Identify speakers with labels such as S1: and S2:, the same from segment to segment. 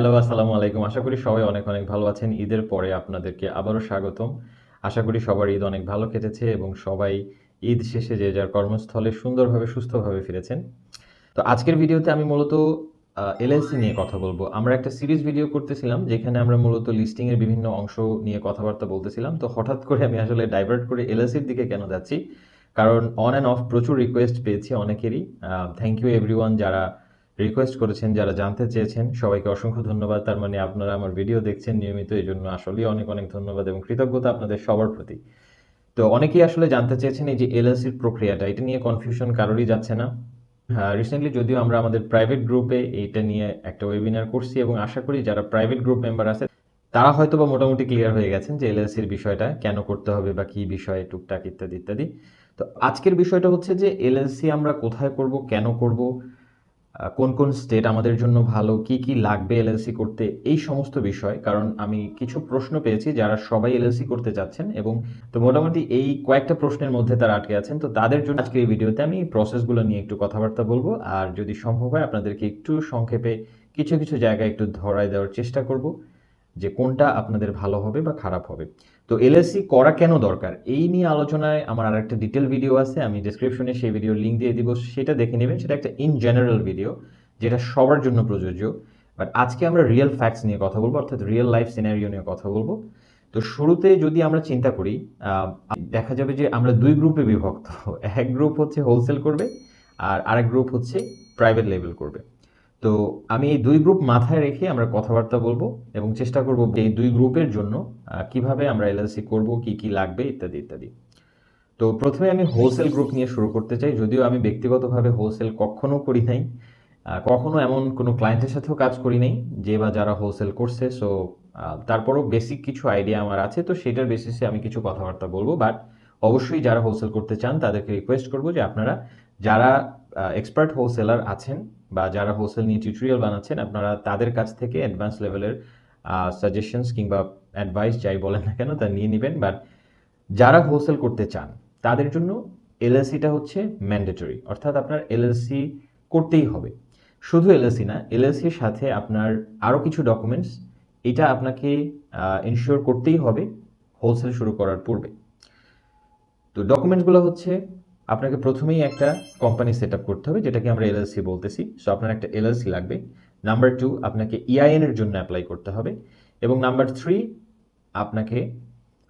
S1: Hello, আসসালামু আলাইকুম। আশা করি সবাই অনেক অনেক ভালো আছেন। ঈদের পরে আপনাদেরকে আবারও স্বাগতম। আশা করি সবার ঈদ অনেক ভালো কেটেছে এবং সবাই ঈদ শেষে যে যার কর্মস্থলে সুন্দরভাবে, সুস্থভাবে ফিরেছেন। তো আজকের ভিডিওতে আমি মূলত এলএলসি নিয়ে কথা বলব। আমরা একটা সিরিজ ভিডিও করতেছিলাম, যেখানে আমরা মূলত লিস্টিং এর বিভিন্ন অংশ নিয়ে কথাবার্তা বলতেছিলাম। তো হঠাৎ করে আমি আসলে ডাইভার্ট করে এলএলসির দিকে কেন যাচ্ছি? কারণ অন অ্যান্ড অফ প্রচুর রিকোয়েস্ট পেয়েছি অনেকেরই। থ্যাংক ইউ এভরিওয়ান যারা রিকোয়েস্ট করেছেন, যারা জানতে চেয়েছেন, সবাইকে অসংখ্য ধন্যবাদ। তার মানে আপনারা আমার ভিডিও দেখছেন, নিয়মিত এই জন্য আসলেই অনেক অনেক ধন্যবাদ এবং কৃতজ্ঞতা আপনাদের সবার প্রতি। তো অনেকেই আসলে জানতে চেয়েছেন এই যে এলএলসির প্রক্রিয়াটা, এটা নিয়ে কনফিউশন কারোরই যাচ্ছে না। রিসেন্টলি যদিও আমরা আমাদের প্রাইভেট গ্রুপে এইটা নিয়ে একটা ওয়েবিনার করছি এবং আশা করি যারা প্রাইভেট গ্রুপ মেম্বার আছে, তারা হয়তো বা মোটামুটি ক্লিয়ার হয়ে গেছেন যে এলএলসির বিষয়টা কেন করতে হবে বা কি বিষয়ে, টুকটাক ইত্যাদি ইত্যাদি। তো আজকের বিষয়টা হচ্ছে যে এলএলসি আমরা কোথায় করব, কেন করব কোন কোন স্টেট আমাদের জন্য ভালো, কি কি লাগবে এলএলসি করতে, এই সমস্ত বিষয়। কারণ আমি কিছু প্রশ্ন পেয়েছি যারা সবাই এলএলসি করতে চাচ্ছেন এবং তো মোটামুটি এই কয়েকটা প্রশ্নের মধ্যে তারা আটকে আছেন। তো তাদের জন্য আজকের এই ভিডিওতে আমি প্রসেসগুলো নিয়ে একটু কথাবার্তা বলব। আর যদি সম্ভব হয় আপনাদেরকে একটু সংক্ষেপে কিছু কিছু জায়গায় একটু ধরায় দেওয়ার চেষ্টা করব যে কোনটা আপনাদের ভালো হবে বা খারাপ হবে। তো এলএসসি করা কেন দরকার? এই নিয়ে আলোচনায় আমার আর একটা ডিটেল ভিডিও আছে, আমি ডিসক্রিপশনে সেই ভিডিও লিঙ্ক দিয়ে দিব, সেটা দেখে নেবেন, সেটা একটা ইন জেনারেল ভিডিও যেটা সবার জন্য প্রযোজ্য। বাট আজকে আমরা রিয়েল ফ্যাক্টস নিয়ে কথা বলব, অর্থাৎ রিয়েল লাইফ সিনারিও নিয়ে কথা বলব। তো শুরুতে যদি আমরা চিন্তা করি দেখা যাবে যে আমরা দুই গ্রুপে বিভক্ত। এক গ্রুপ হচ্ছে হোলসেল করবে, আর আরেক গ্রুপ হচ্ছে প্রাইভেট লেভেল করবে। তো আমি এই দুই গ্রুপ মাথায় রেখে আমরা কথাবার্তা বলব এবং চেষ্টা করব এই দুই গ্রুপের জন্য কীভাবে আমরা এলএলসি করব, কি কি লাগবে, ইত্যাদি ইত্যাদি। তো প্রথমে আমি হোলসেল গ্রুপ নিয়ে শুরু করতে চাই, যদিও আমি ব্যক্তিগতভাবে হোলসেল কখনো করি নাই কখনো এমন কোনো ক্লায়েন্টের সাথেও কাজ করি নাই, যে বা যারা হোলসেল করছে সো তারপরও বেসিক কিছু আইডিয়া আমার আছে, তো সেটার বেসিসে আমি কিছু কথাবার্তা বলব বাট অবশ্যই যারা হোলসেল করতে চান, তাদেরকে রিকোয়েস্ট করব যে আপনারা, যারা এক্সপার্ট হোলসেলার আছেন বা যারা হোলসেল নিয়ে টিউটোরিয়াল বানাচ্ছেন, আপনারা তাদের কাছ থেকে অ্যাডভান্স লেভেলের সাজেশনস কিংবা অ্যাডভাইস যাই বলেন না কেন তা নিয়ে নেবেন। বাট যারা হোলসেল করতে চান, তাদের জন্য এলএলসিটা হচ্ছে ম্যান্ডেটরি অর্থাৎ আপনার এলএলসি করতেই হবে। শুধু এলএলসি না এলএলসির সাথে আপনার আরও কিছু ডকুমেন্টস এটা আপনাকে ইনশিওর করতেই হবে হোলসেল শুরু করার পূর্বে। তো ডকুমেন্টসগুলো হচ্ছে আপনাকে প্রথমেই একটা কোম্পানি সেট করতে হবে, যেটাকে আমরা এলএলসি বলতেছি। সো আপনার একটা এলএলসি লাগবে। নাম্বার টু আপনাকে ইআইএন এর জন্য অ্যাপ্লাই করতে হবে। এবং নাম্বার থ্রি আপনাকে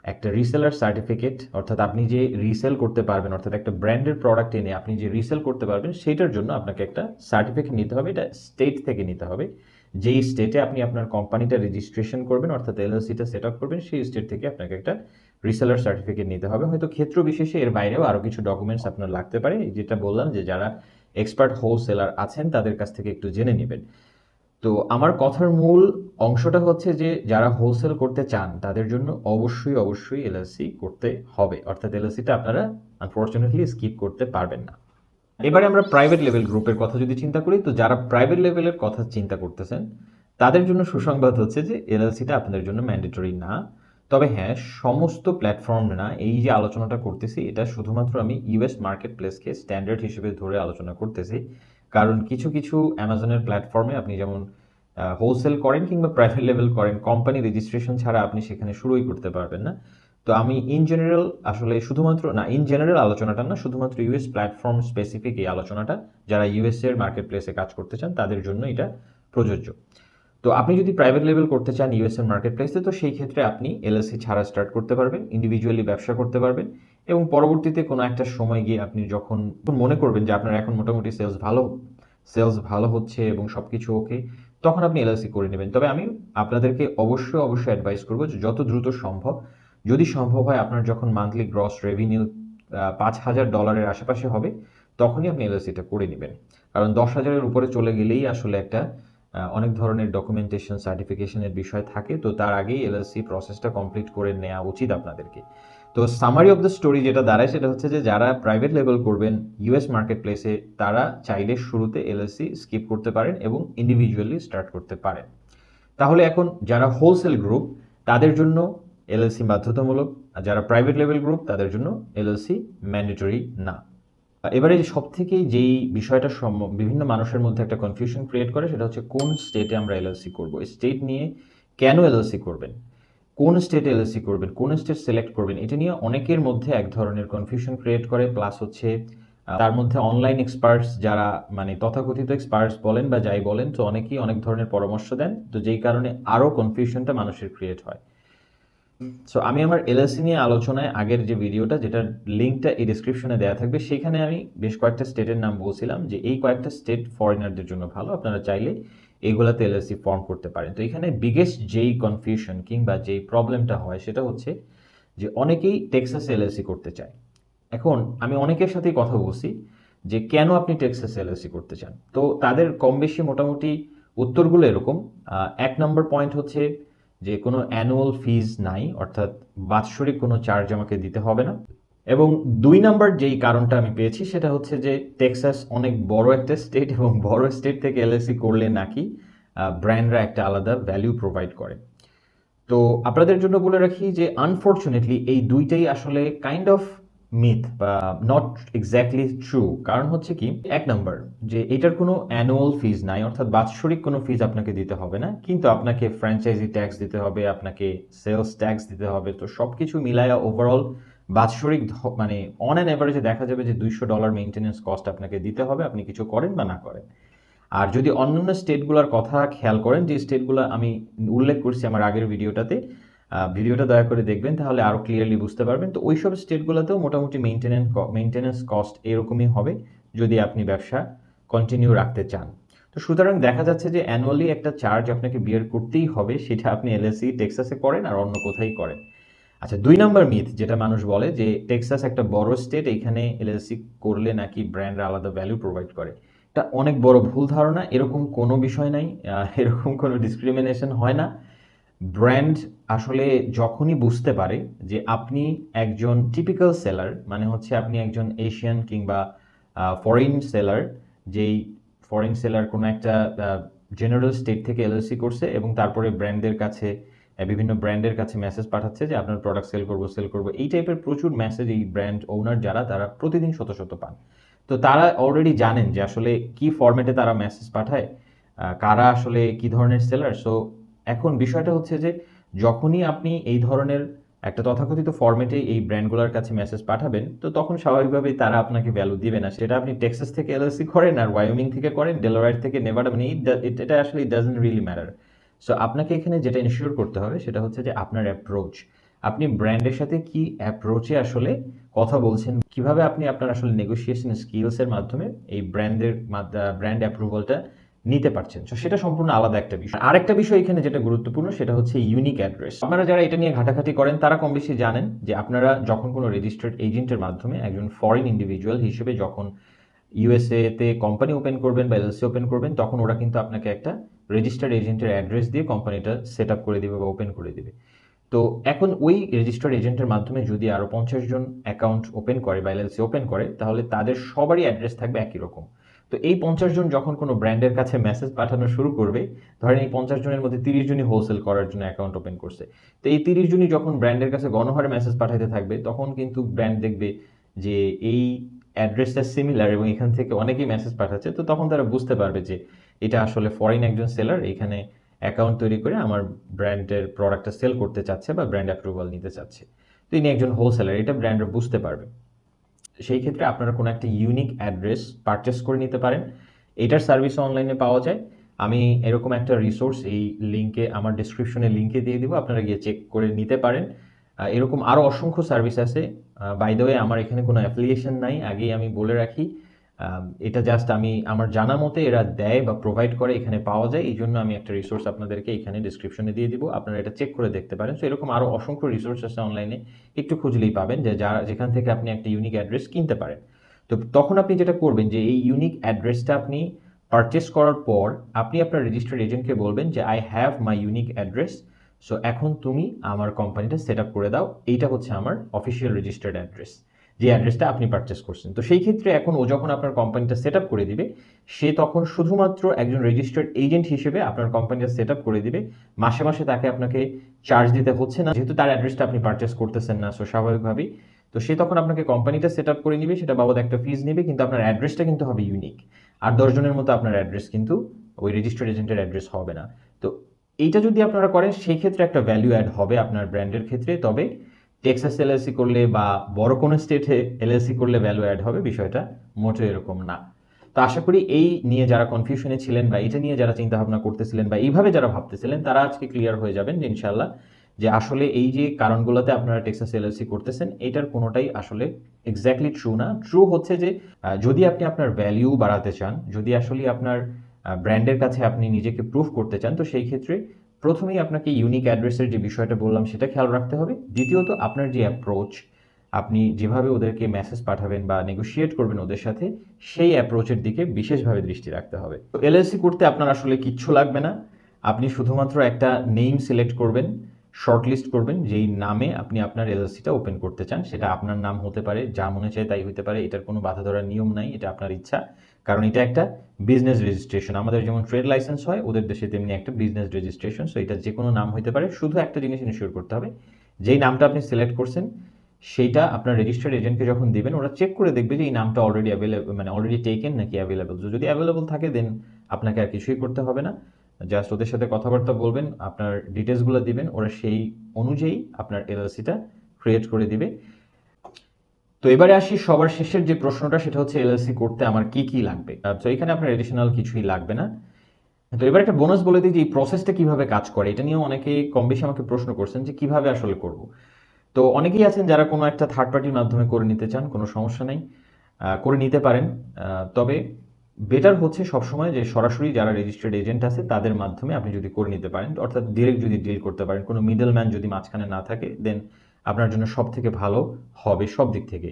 S1: একটা রিসেলার সার্টিফিকেট অর্থাৎ আপনি যে রিসেল করতে পারবেন, অর্থাৎ একটা ব্র্যান্ডের প্রোডাক্ট এনে আপনি যে রিসেল করতে পারবেন সেটার জন্য আপনাকে একটা সার্টিফিকেট নিতে হবে। এটা স্টেট থেকে নিতে হবে। যেই স্টেটে আপনি আপনার কোম্পানিটা রেজিস্ট্রেশন করবেন, অর্থাৎ এলএলসিটা সেট আপ করবেন, সেই স্টেট থেকে আপনাকে একটা রিসেলার সার্টিফিকেট নিতে হবে। হয়তো ক্ষেত্র বিশেষে এর বাইরেও আরও কিছু ডকুমেন্টস আপনার লাগতে পারে। যেটা বললাম যে যারা এক্সপার্ট হোলসেলার আছেন, তাদের কাছ থেকে একটু জেনে নেবেন। তো আমার কথার মূল অংশটা হচ্ছে যে, যারা হোলসেল করতে চান, তাদের জন্য অবশ্যই অবশ্যই এলএলসি করতে হবে। অর্থাৎ এলএলসিটা আপনারা আনফর্চুনেটলি স্কিপ করতে পারবেন না। এবারে আমরা প্রাইভেট লেভেল গ্রুপের কথা যদি চিন্তা করি, তো যারা প্রাইভেট লেভেলের কথা চিন্তা করতেছেন, তাদের জন্য সুসংবাদ হচ্ছে যে এলএলসিটা আপনাদের জন্য ম্যান্ডেটরি না। তবে হ্যাঁ সমস্ত প্ল্যাটফর্ম না, এই যে আলোচনাটা করতেছি, এটা শুধুমাত্র আমি ইউএস মার্কেট প্লেসকে স্ট্যান্ডার্ড হিসেবে ধরে আলোচনা করতেছি। কারণ কিছু কিছু অ্যামাজনের প্ল্যাটফর্মে আপনি যেমন হোলসেল করেন কিংবা প্রাইভেট লেভেল করেন কোম্পানি রেজিস্ট্রেশন ছাড়া আপনি সেখানে শুরুই করতে পারবেন না। তো আমি ইন জেনারেল আসলে শুধুমাত্র, না ইন জেনারেল আলোচনাটা না, শুধুমাত্র ইউএস প্ল্যাটফর্ম স্পেসিফিক এই আলোচনাটা, যারা ইউএস এর মার্কেট প্লেসে কাজ করতে চান, তাদের জন্য এটা প্রযোজ্য। তো আপনি যদি প্রাইভেট লেভেল করতে চান ইউএস এর মার্কেট প্লেসে তো সেই ক্ষেত্রে আপনি এলএলসি ছাড়া স্টার্ট করতে পারবেন ইন্ডিভিজুয়ালি ব্যবসা করতে পারবেন এবং পরবর্তীতে কোনো একটা সময় গিয়ে আপনি যখন মনে করবেন যে আপনার এখন মোটামুটি সেলস ভালো সেলস ভালো হচ্ছে এবং সব কিছু ওকে তখন আপনি এলএলসি করে নেবেন। তবে আমি আপনাদেরকে অবশ্যই অবশ্যই অ্যাডভাইস করব যত দ্রুত সম্ভব যদি সম্ভব হয় আপনার যখন মান্থলি গ্রস রেভিনিউ পাঁচ হাজার ডলারের আশেপাশে হবে, তখনই আপনি এলএলসিটা করে নেবেন। কারণ দশ হাজারের উপরে চলে গেলেই আসলে একটা অনেক ধরনের ডকুমেন্টেশন সার্টিফিকেশনের বিষয় থাকে। তো তার আগেই এলএলসি প্রসেসটা কমপ্লিট করে নেওয়া উচিত আপনাদেরকে। তো সামারি অফ দ্য স্টোরি যেটা দাঁড়ায় সেটা হচ্ছে যে, যারা প্রাইভেট লেভেল করবেন ইউএস মার্কেট প্লেসে তারা চাইলে শুরুতে এলএলসি স্কিপ করতে পারেন এবং ইন্ডিভিজুয়ালি স্টার্ট করতে পারেন। তাহলে এখন যারা হোলসেল গ্রুপ তাদের জন্য এলএলসি বাধ্যতামূলক, আর যারা প্রাইভেট লেভেল গ্রুপ তাদের জন্য এলএলসি ম্যান্ডেটরি না। এবারে সব থেকে যেই বিষয়টা বিভিন্ন মানুষের মধ্যে একটা কনফিউশন ক্রিয়েট করে, সেটা হচ্ছে কোন স্টেটে আমরা এলএলসি করব? স্টেট নিয়ে কেন এলএলসি করবেন? কোন স্টেটে এলএলসি করবেন? কোন স্টেট সিলেক্ট করবেন? এটা নিয়ে অনেকের মধ্যে এক ধরনের কনফিউশন ক্রিয়েট করে প্লাস হচ্ছে তার মধ্যে অনলাইন এক্সপার্টস যারা মানে তথাকথিত এক্সপার্টস বলেন বা যাই বলেন, তো অনেকেই অনেক ধরনের পরামর্শ দেন। তো যেই কারণে আরও কনফিউশনটা মানুষের ক্রিয়েট হয়। সো আমি আমার এলএলসি নিয়ে আলোচনায় আগের যে ভিডিওটা, যেটার লিঙ্কটা এই ডিসক্রিপশনে দেওয়া থাকবে, সেখানে আমি বেশ কয়েকটা স্টেটের নাম বলছিলাম যে এই কয়েকটা স্টেট ফরেনারদের জন্য ভালো। আপনারা চাইলে এগুলাতে এলএলসি ফর্ম করতে পারেন। তো এখানে বিগেস্ট যেই কনফিউশন কিংবা যেই প্রবলেমটা হয়, সেটা হচ্ছে যে অনেকেই টেক্সাস এলএলসি করতে চায়। এখন আমি অনেকের সাথেই কথা বলছি যে কেন আপনি টেক্সাস এলএলসি করতে চান? তো তাদের কম বেশি মোটামুটি উত্তরগুলো এরকম। এক নম্বর পয়েন্ট হচ্ছে যে কোনো অ্যানুয়াল ফিজ নাই, অর্থাৎ বাৎসরিক কোনো চার্জ আমাকে দিতে হবে না। এবং দুই নাম্বার যেই কারণটা আমি পেয়েছি, সেটা হচ্ছে যে টেক্সাস অনেক বড় একটা স্টেট এবং বড় স্টেট থেকে এলএসি করলে নাকি ব্র্যান্ডরা একটা আলাদা ভ্যালিউ প্রোভাইড করে। তো আপনাদের জন্য বলে রাখি যে আনফর্চুনেটলি এই দুইটাই আসলে কাইন্ড অফ মিথ বা নট এক্স্যাক্টলি ট্রু কারণ হচ্ছে কি, এক নাম্বার যে এটার কোনো অ্যানুয়াল ফিজ নাই, অর্থাৎ বাৎসরিক কোনো ফিজ আপনাকে দিতে হবে না, কিন্তু আপনাকে ফ্র্যাঞ্চাইজি ট্যাক্স দিতে হবে, আপনাকে সেলস ট্যাক্স দিতে হবে, তো সব কিছু মিলায়া ওভারঅল বাৎসরিক মানে অন অ্যান অ্যাভারেজে দেখা যাবে যে দুইশো ডলার মেনটেন্যান্স কস্ট আপনাকে দিতে হবে, আপনি কিছু করেন বা না করেন। আর যদি অন্যান্য স্টেটগুলোর কথা খেয়াল করেন, যে স্টেটগুলো আমি উল্লেখ করছি আমার আগের ভিডিওটাতে ভিডিওটা দয়া করে দেখবেন, তাহলে আরও ক্লিয়ারলি বুঝতে পারবেন। তো ওইসব স্টেটগুলোতেও মোটামুটি মেনটেনেন্স মেনটেনেন্স কস্ট এরকমই হবে যদি আপনি ব্যবসা কন্টিনিউ রাখতে চান। তো সুতরাং দেখা যাচ্ছে যে অ্যানুয়ালি একটা চার্জ আপনাকে বিয়ার করতেই হবে, সেটা আপনি এলএসি টেক্সাসে করেন আর অন্য কোথায় করেন। আচ্ছা দুই নম্বর মিথ যেটা মানুষ বলে যে টেক্সাস একটা বড় স্টেট এখানে এলএলসি করলে নাকি ব্র্যান্ড আলাদা ভ্যালু প্রোভাইড করে। এটা অনেক বড় ভুল ধারণা, এরকম কোনো বিষয় নাই এরকম কোনো ডিসক্রিমিনেশন হয় না। ব্র্যান্ড আসলে যখনই বুঝতে পারে যে আপনি একজন টিপিক্যাল সেলার মানে হচ্ছে আপনি একজন এশিয়ান কিংবা ফরেন সেলার যেই ফরেন সেলার কোনো একটা জেনারেল স্টেট থেকে এলএলসি করছে এবং তারপরে ব্র্যান্ডের কাছে বিভিন্ন ব্র্যান্ডের কাছে মেসেজ পাঠাচ্ছে যে আপনার প্রোডাক্ট সেল করব সেল করব। এই টাইপের প্রচুর মেসেজ এই ব্র্যান্ড ওনার যারা, তারা প্রতিদিন শত শত পান। তো তারা অলরেডি জানেন যে আসলে কি ফরম্যাটে তারা মেসেজ পাঠায় কারা আসলে কি ধরনের সেলার সো এখন বিষয়টা হচ্ছে যে যখনই আপনি এই ধরনের একটা তথাকথিত ফরম্যাটে এই ব্র্যান্ডগুলোর কাছে মেসেজ পাঠাবেন, তো তখন স্বাভাবিকভাবেই তারা আপনাকে ভ্যালু দিবে না। সেটা আপনি টেক্সাস থেকে এলএলসি করেন আর ওয়াইমিং থেকে করেন ডেলোরাইট থেকে নেভাডা মানে এটা আসলে ডাজন্ট রিয়েলি ম্যাটার সো আপনাকে এখানে যেটা ইনশিওর করতে হবে সেটা হচ্ছে যে আপনার অ্যাপ্রোচ আপনি ব্র্যান্ডের সাথে কি অ্যাপ্রোচে আসলে কথা বলছেন, কীভাবে আপনি আপনার আসলে নেগোসিয়েশন স্কিলসের মাধ্যমে এই ব্র্যান্ডের ব্র্যান্ড অ্যাপ্রুভালটা নিতে পারছেন। তো সেটা সম্পূর্ণ আলাদা একটা বিষয়। আরেকটা বিষয় এখানে যেটা গুরুত্বপূর্ণ, সেটা হচ্ছে ইউনিক অ্যাড্রেস আপনারা যারা এটা নিয়ে ঘাটাঘাটি করেন, তারা কম বেশি জানেন যে আপনারা যখন কোনো রেজিস্টার্ড এজেন্টের মাধ্যমে একজন ফরেন ইন্ডিভিজুয়াল হিসেবে যখন ইউএসএতে কোম্পানি ওপেন করবেন বা এলসি ওপেন করবেন, তখন ওরা কিন্তু আপনাকে একটা রেজিস্টার্ড এজেন্টের অ্যাড্রেস দিয়ে কোম্পানিটা সেট আপ করে দেবে বা ওপেন করে দেবে। তো এখন ওই রেজিস্টার্ড এজেন্টের মাধ্যমে যদি আরও পঞ্চাশ জন অ্যাকাউন্ট ওপেন করে বা এলএলসি ওপেন করে, তাহলে তাদের সবারই অ্যাড্রেস থাকবে একই রকম। তো এই পঞ্চাশ জন যখন কোনো ব্র্যান্ডের কাছে মেসেজ পাঠানো শুরু করবে, ধরেন এই পঞ্চাশ জনের মধ্যে তিরিশ জনই হোলসেল করার জন্য অ্যাকাউন্ট ওপেন করছে। তো এই তিরিশ জনই যখন ব্র্যান্ডের কাছে গণহারে মেসেজ পাঠাতে থাকবে, তখন কিন্তু ব্র্যান্ড দেখবে যে এই অ্যাড্রেসটা সিমিলার এবং এখান থেকে অনেকেই মেসেজ পাঠাচ্ছে, তো তখন তারা বুঝতে পারবে যে এটা আসলে ফরেন একজন সেলার এখানে অ্যাকাউন্ট তৈরি করে আমার ব্র্যান্ডের প্রোডাক্টটা সেল করতে চাচ্ছে বা ব্র্যান্ড অ্যাপ্রুভাল নিতে চাচ্ছে। তো ইনি একজন হোলসেলার এটা ব্র্যান্ডরা বুঝতে পারবে। সেই ক্ষেত্রে আপনারা কোনো একটা ইউনিক অ্যাড্রেস পারচেস করে নিতে পারেন। এটার সার্ভিস অনলাইনে পাওয়া যায়। আমি এরকম একটা রিসোর্স এই লিঙ্কে আমার ডিসক্রিপশনে লিঙ্কে দিয়ে দিব। আপনারা গিয়ে চেক করে নিতে পারেন। এরকম আরও অসংখ্য সার্ভিস আছে। বাই দ্য ওয়ে আমার এখানে কোনো অ্যাফিলিয়েশন নাই। আগেই আমি বলে রাখি। এটা জাস্ট আমি আমার জানা মতে এরা দেয় বা প্রোভাইড করে, এখানে পাওয়া যায়। এই জন্য আমি একটা রিসোর্স আপনাদেরকে এখানে ডিসক্রিপশনে দিয়ে দিব। আপনারা এটা চেক করে দেখতে পারেন। সো এরকম আরও অসংখ্য রিসোর্স আছে অনলাইনে একটু খুঁজলেই পাবেন যে যারা, যেখান থেকে আপনি একটা ইউনিক অ্যাড্রেস কিনতে পারেন। তো তখন আপনি যেটা করবেন যে এই ইউনিক অ্যাড্রেসটা আপনি পারচেস করার পর আপনি আপনার রেজিস্টার্ড এজেন্টকে বলবেন যে I have my unique address so এখন তুমি আমার কোম্পানিটা সেট আপ করে দাও। এইটা হচ্ছে আমার অফিসিয়াল রেজিস্টার্ড অ্যাড্রেস যে অ্যাড্রেসটা আপনি পারচেস করছেন। তো সেই ক্ষেত্রে এখন ও যখন আপনার কোম্পানিটা সেট করে দিবে, সে তখন শুধুমাত্র একজন রেজিস্টার্ড এজেন্ট হিসেবে আপনার কোম্পানিটা সেট করে দিবে। মাসে মাসে তাকে আপনাকে চার্জ দিতে হচ্ছে না। যেহেতু তার অ্যাড্রেসটা আপনি পারচেস করতেছেন না সো স্বাভাবিকভাবেই। তো সে তখন আপনাকে কোম্পানিটা সেট করে নিবে। সেটা বাবদ একটা ফিজ নেবে, কিন্তু আপনার অ্যাড্রেসটা কিন্তু হবে ইউনিক আর দশজনের মতো আপনার অ্যাড্রেস কিন্তু ওই রেজিস্টার্ড এজেন্টের অ্যাড্রেস হবে না। তো এইটা যদি আপনারা করেন, সেই ক্ষেত্রে একটা ভ্যালু অ্যাড হবে আপনার ব্র্যান্ডের ক্ষেত্রে। তবে টেক্সাস এলএলসি করলে বা বড় কোনো স্টেটে এলএলসি করলে ভ্যালু অ্যাড হবে বিষয়টা মোটেও এরকম না। তো আশা করি এই নিয়ে যারা কনফিউশনে ছিলেন বা এটা নিয়ে যারা চিন্তা ভাবনা করতেছিলেন বা এইভাবে যারা ভাবতেছিলেন, তারা আজকে ক্লিয়ার হয়ে যাবেন যে ইনশাল্লাহ যে আসলে এই যে কারণগুলোতে আপনারা টেক্সাস এলএলসি করতেছেন, এটার কোনোটাই আসলে এক্স্যাক্টলি ট্রু না। ট্রু হচ্ছে যে যদি আপনি আপনার ভ্যালিউ বাড়াতে চান, যদি আসলে আপনার ব্র্যান্ডের কাছে আপনি নিজেকে প্রুফ করতে চান, তো সেই ক্ষেত্রে প্রথমেই আপনাকে ইউনিক অ্যাড্রেসের যে বিষয়টা বললাম, সেটা খেয়াল রাখতে হবে। দ্বিতীয়ত, আপনার যে অ্যাপ্রোচ আপনি যেভাবে ওদেরকে মেসেজ পাঠাবেন বা নেগোশিয়েট করবেন ওদের সাথে, সেই অ্যাপ্রোচের দিকে বিশেষভাবে দৃষ্টি রাখতে হবে। তো এলএলসি করতে আপনার আসলে কিচ্ছু লাগবে না। আপনি শুধুমাত্র একটা নেম সিলেক্ট করবেন। শর্টলিস্ট করবেন, যেই নামে আপনি আপনার এলএলসিটা ওপেন করতে চান, সেটা আপনার নাম হতে পারে, যা মনে চায় তাই হতে পারে, এটার কোনো বাধা ধরার নিয়ম নাই, এটা আপনার ইচ্ছা। কারণ এটা একটা বিজনেস রেজিস্ট্রেশন আমাদের যেমন ট্রেড লাইসেন্স হয়, ওদের দেশে তেমনি একটা বিজনেস রেজিস্ট্রেশন সো এটা যে কোনো নাম হতে পারে, শুধু একটা জিনিস ইনশিওর করতে হবে, যেই নামটা আপনি সিলেক্ট করছেন সেইটা আপনার রেজিস্টার্ড এজেন্টকে যখন দিবেন, ওরা চেক করে দেখবে যে এই নামটা অলরেডি অ্যাভেলেবল মানে অলরেডি টেকেন নাকি অ্যাভেলেবল যদি অ্যাভেলেবল থাকে দেন আপনাকে আর কিছুই করতে হবে না। জাস্ট ওদের সাথে কথাবার্তা বলবেন, আপনার ডিটেলসগুলো দিবেন, ওরা সেই অনুযায়ী আপনার এলএলসিটা ক্রিয়েট করে দিবে। তো এবারে আসি সবার শেষের যে প্রশ্নটা, সেটা হচ্ছে এলএলসি করতে আমার কি কি লাগবে? তো এখানে আপনার এডিশনাল কিছুই লাগবে না। তো এবার একটা বোনাস বলে দিই যে এই প্রসেসটা কীভাবে কাজ করে, এটা নিয়েও অনেকে কম বেশি আমাকে প্রশ্ন করছেন যে কীভাবে আসলে করব। তো অনেকেই আছেন যারা কোনো একটা থার্ড পার্টির মাধ্যমে করে নিতে চান, কোনো সমস্যা নেই। করে নিতে পারেন। তবে বেটার হচ্ছে সবসময় যে সরাসরি যারা রেজিস্টার্ড এজেন্ট আছে, তাদের মাধ্যমে আপনি যদি করে নিতে পারেন, অর্থাৎ ডিরেক্ট যদি ডিল করতে পারেন, কোনো মিডল ম্যান যদি মাঝখানে না থাকে দেন আপনার জন্য সব থেকে ভালো হবে সব দিক থেকে।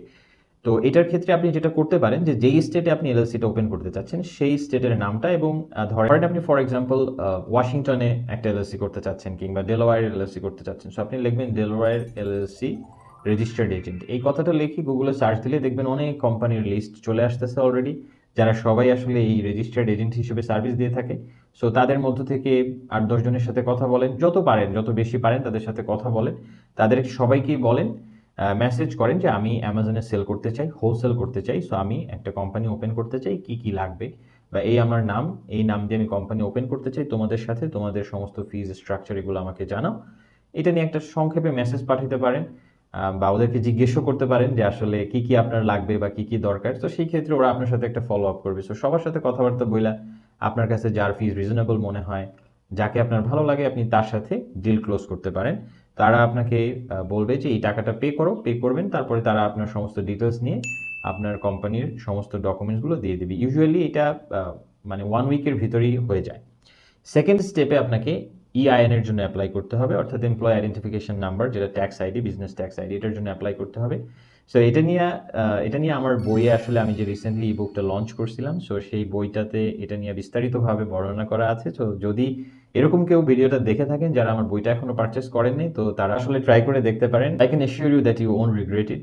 S1: তো এটার ক্ষেত্রে আপনি যেটা করতে পারেন যে, যেই স্টেটে আপনি এলএলসিটা ওপেন করতে চাচ্ছেন, সেই স্টেটের নামটা এবং ধরেন আপনি ফর এক্সাম্পল ওয়াশিংটনে একটা এলএলসি করতে চাচ্ছেন কিংবা ডেলোয়ারের এলএলসি করতে চাচ্ছেন। সো আপনি লিখবেন ডেলোয়ার এলএলসি রেজিস্টার্ড এজেন্ট এই কথাটা লিখে গুগলে সার্চ দিলে দেখবেন অনেক কোম্পানির লিস্ট চলে আসতেছে অলরেডি যারা সবাই আসলে এই রেজিস্টার্ড এজেন্ট হিসেবে সার্ভিস দিয়ে থাকে সো তাদের মধ্য থেকে আট দশ জনের সাথে কথা বলেন, যত পারেন, যত বেশি পারেন তাদের সাথে কথা বলেন। তাদের সবাইকেই বলেন মেসেজ করেন যে আমি অ্যামাজনে সেল করতে চাই হোলসেল করতে চাই সো আমি একটা কোম্পানি ওপেন করতে চাই, কি কি লাগবে? বা এই আমার নাম, এই নাম দিয়ে আমি কোম্পানি ওপেন করতে চাই, তোমাদের সাথে তোমাদের সমস্ত ফিজ স্ট্রাকচার এগুলো আমাকে জানাও। এটা নিয়ে একটা সংক্ষেপে মেসেজ পাঠাতে পারেন। বা ওদেরকে জিজ্ঞেসও করতে পারেন যে আসলে কি কি আপনার লাগবে বা কি কি দরকার। তো সেই ক্ষেত্রে ওরা আপনার সাথে একটা ফলো আপ করবে। সো সবার সাথে কথাবার্তা বইলা আপনার কাছে যার ফিজ রিজনেবল মনে হয়, যাকে আপনার ভালো লাগে, আপনি তার সাথে ডিল ক্লোজ করতে পারেন। তারা আপনাকে বলবে যে এই টাকাটা পে করো পে করবেন, তারপরে তারা আপনার সমস্ত ডিটেলস নিয়ে আপনার কোম্পানির সমস্ত ডকুমেন্টসগুলো দিয়ে দেবে। ইউজুয়ালি এটা মানে ওয়ান উইকের ভিতরেই হয়ে যায়। সেকেন্ড স্টেপে আপনাকে ইআইএন এর জন্য অ্যাপ্লাই করতে হবে, অর্থাৎ এমপ্লয় আইডেন্টিফিকেশন নাম্বার যেটা tax ID business tax ID এটার জন্য অ্যাপ্লাই করতে হবে। সো এটা নিয়ে এটা নিয়ে আমার বইয়ে আসলে আমি যে রিসেন্টলি বুকটা লঞ্চ করছিলাম সো সেই বইটাতে এটা নিয়ে বিস্তারিতভাবে বর্ণনা করা আছে। তো যদি এরকম কেউ ভিডিওটা দেখে থাকেন, যারা আমার বইটা এখনও পারচেস করেননি তো তারা আসলে ট্রাই করে দেখতে পারেন। I can assure you that you won't regret it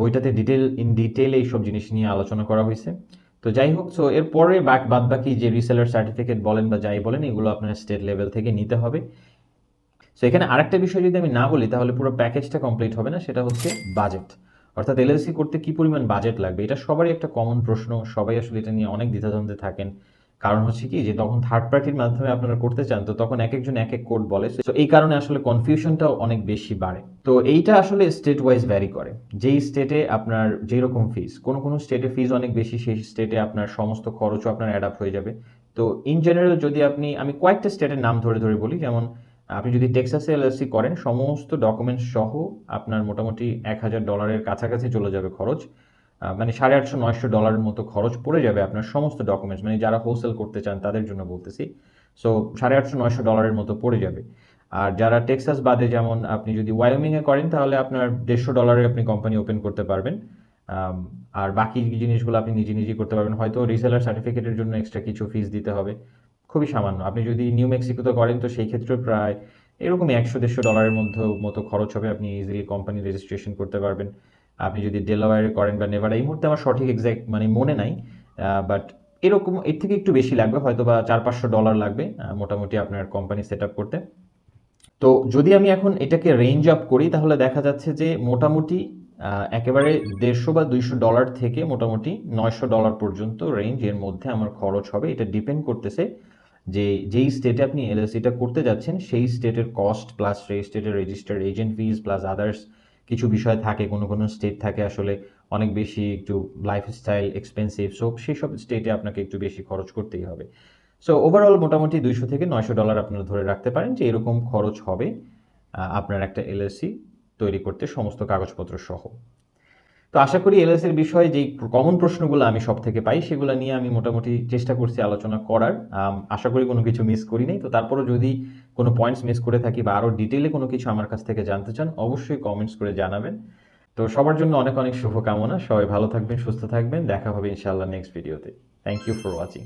S1: বইটাতে ডিটেল ইন ডিটেল এইসব জিনিস নিয়ে আলোচনা করা হয়েছে। তো যাই হোক সো এরপরে বাক বাদ বাকি যে রিসেলার সার্টিফিকেট বলেন বা যাই বলেন, এগুলো আপনার স্টেট লেভেল থেকে নিতে হবে। সো এখানে আরেকটা বিষয় যদি আমি না বলি, তাহলে পুরো প্যাকেজটা কমপ্লিট হবে না, সেটা হচ্ছে বাজেট অর্থাৎ এলএলসি করতে কি পরিমাণ বাজেট লাগবে? এটা সবারই একটা কমন প্রশ্ন, সবাই আসলে এটা নিয়ে অনেক দ্বিধাদ্বন্দ্বে থাকেন। কারণ হচ্ছে কি যে তখন থার্ড পার্টির মাধ্যমে আপনারা করতে চান, তো তখন এক একজন এক এক কোড বলে। তো এই কারণে আসলে কনফিউশনটাও অনেক বেশি বাড়ে। তো এইটা আসলে স্টেট ওয়াইজ ভ্যারি করে। যেই স্টেটে আপনার যেই রকম ফিস কোনো কোনো স্টেটে ফিস অনেক বেশি, সেই স্টেটে আপনার সমস্ত খরচও আপনার অ্যাডাপ্ট হয়ে যাবে। তো ইন জেনারেল যদি আপনি, আমি কয়েকটা স্টেটের নাম ধরে ধরে বলি, যেমন আপনি যদি টেক্সাসে এলএলসি করেন, সমস্ত ডকুমেন্টস সহ আপনার মোটামুটি এক হাজার ডলারের কাছাকাছি চলে যাবে খরচ। মানে সাড়ে আটশো, নয়শো ডলারের মতো খরচ পড়ে যাবে আপনার সমস্ত ডকুমেন্টস মানে যারা হোলসেল করতে চান তাদের জন্য বলতেছি। সো সাড়ে আটশো, নয়শো ডলারের মতো পড়ে যাবে। আর যারা টেক্সাস বাদে যেমন আপনি যদি ওয়াইমিংয়ে করেন, তাহলে আপনার দেড়শো ডলারে আপনি কোম্পানি ওপেন করতে পারবেন। আর বাকি জিনিসগুলো আপনি নিজে নিজেই করতে পারবেন। হয়তো রিসেলার সার্টিফিকেটের জন্য এক্সট্রা কিছু ফিস দিতে হবে। খুবই সামান্য। আপনি যদি নিউ মেক্সিকোতে করেন, তো সেই ক্ষেত্রে প্রায় এরকমই একশো, দেড়শো ডলারের মধ্যে মতো খরচ হবে। আপনি ইজিলি কোম্পানি রেজিস্ট্রেশন করতে পারবেন। আপনি যদি ডেলাওয়ারে করেন বা নেভার এই মুহূর্তে আমার সঠিক এক্সাক্ট মানে মনে নাই বাট এরকম এর থেকে একটু বেশি লাগবে, হয়তো বা চার পাঁচশো ডলার লাগবে মোটামুটি আপনার কোম্পানি সেট করতে। তো যদি আমি এখন এটাকে রেঞ্জ আপ করি, তাহলে দেখা যাচ্ছে যে মোটামুটি একেবারে দেড়শো বা দুইশো ডলার থেকে মোটামুটি নয়শো ডলার পর্যন্ত রেঞ্জ এর মধ্যে আমার খরচ হবে। এটা ডিপেন্ড করতেছে যে যেই স্টেটে আপনি এলএলসিটা করতে যাচ্ছেন, সেই স্টেটের কস্ট প্লাস সেই স্টেটের registered agent fees plus others কিছু বিষয় থাকে, কোনো কোনো স্টেট থাকে আসলে অনেক বেশি একটু লাইফস্টাইল এক্সপেন্সিভ সো সেই সব স্টেটে আপনাকে একটু বেশি খরচ করতেই হবে। সো ওভারঅল মোটামুটি দুইশো থেকে নয়শো ডলার আপনারা ধরে রাখতে পারেন যে এরকম খরচ হবে আপনার একটা এলএলসি তৈরি করতে সমস্ত কাগজপত্র সহ। তো আশা করি এলএসের বিষয়ে যেই কমন প্রশ্নগুলো আমি সব থেকে পাই, সেগুলো নিয়ে আমি মোটামুটি চেষ্টা করছি আলোচনা করার। আশা করি কোনো কিছু মিস করি নাই। তো তারপরও যদি কোনো পয়েন্টস মিস করে থাকি বা আরও ডিটেলে কোনো কিছু আমার কাছ থেকে জানতে চান, অবশ্যই কমেন্টস করে জানাবেন। তো সবার জন্য অনেক অনেক শুভকামনা। সবাই ভালো থাকবেন, সুস্থ থাকবেন। দেখা হবে ইনশাআল্লাহ নেক্সট ভিডিওতে থ্যাংক ইউ ফর ওয়াচিং